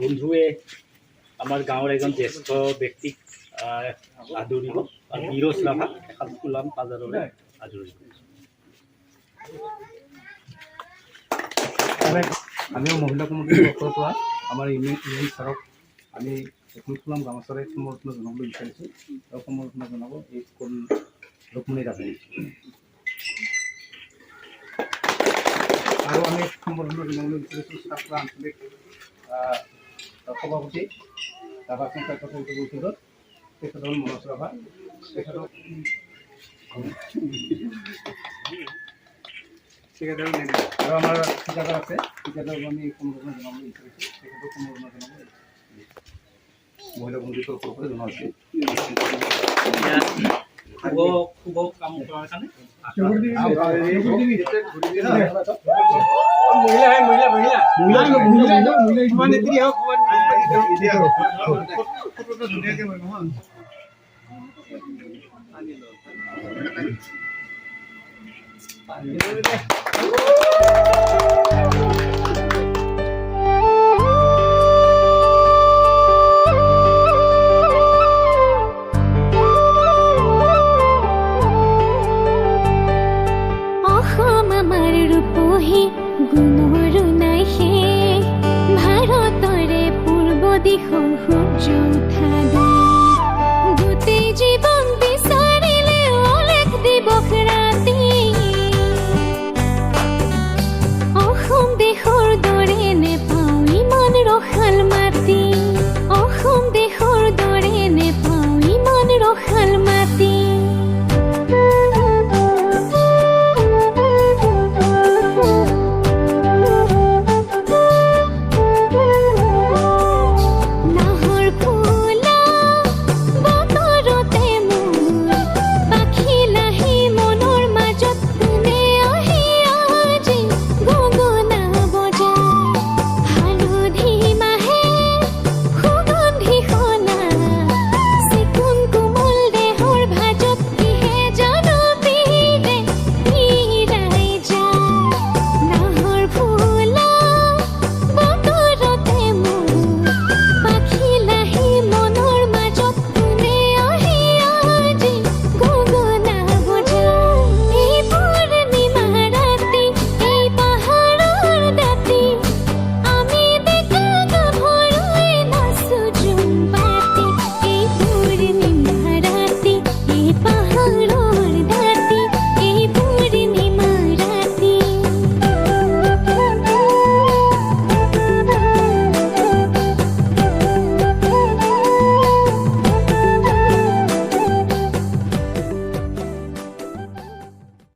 বন্ধুৱে আমাৰ গাঁৱৰ এজন জ্যেষ্ঠ ব্যক্তিক আদৰিব। বিৰজ ৰাভাক এসাঁজ ফুলাম পাজাৰৰে আদৰিব। আমিও মহিলা কমিটিৰ পক্ষৰ পৰা আমাৰ ইউনিয়ন ইউনিয়ন আমি এখন ফুলাম গামোচাৰে সম্বৰ্ধনা জনাবলৈ বিচাৰিছোঁ। আৰু সম্বৰ্ধনা জনাব এই ৰুক্মণী ৰাভে আৰু আমি সম্বৰ্ধনা জনাবলৈ বিচাৰিছোঁ আঞ্চলিক সভাপতি ৰাভা পঞ্চায়ত সমিতি পৰিষদত তেখেত হ'ল আৰু আমাৰ ঠিকাদাৰ আছে আমি সম্বৰ্ধনা জনাবলৈ বিচাৰিছোঁ তেখেতক সম্বৰ্ধনা জনাব মহিলা কমিটিৰ তৰফৰ পৰা জনোৱা হৈছে শুভ শুভ কাম কৰাৰ কাৰণে অসম ৰূপহী গুণৰো নাহে ভাৰতৰে পূৰ্ব দিশৰ সূৰ্য উঠা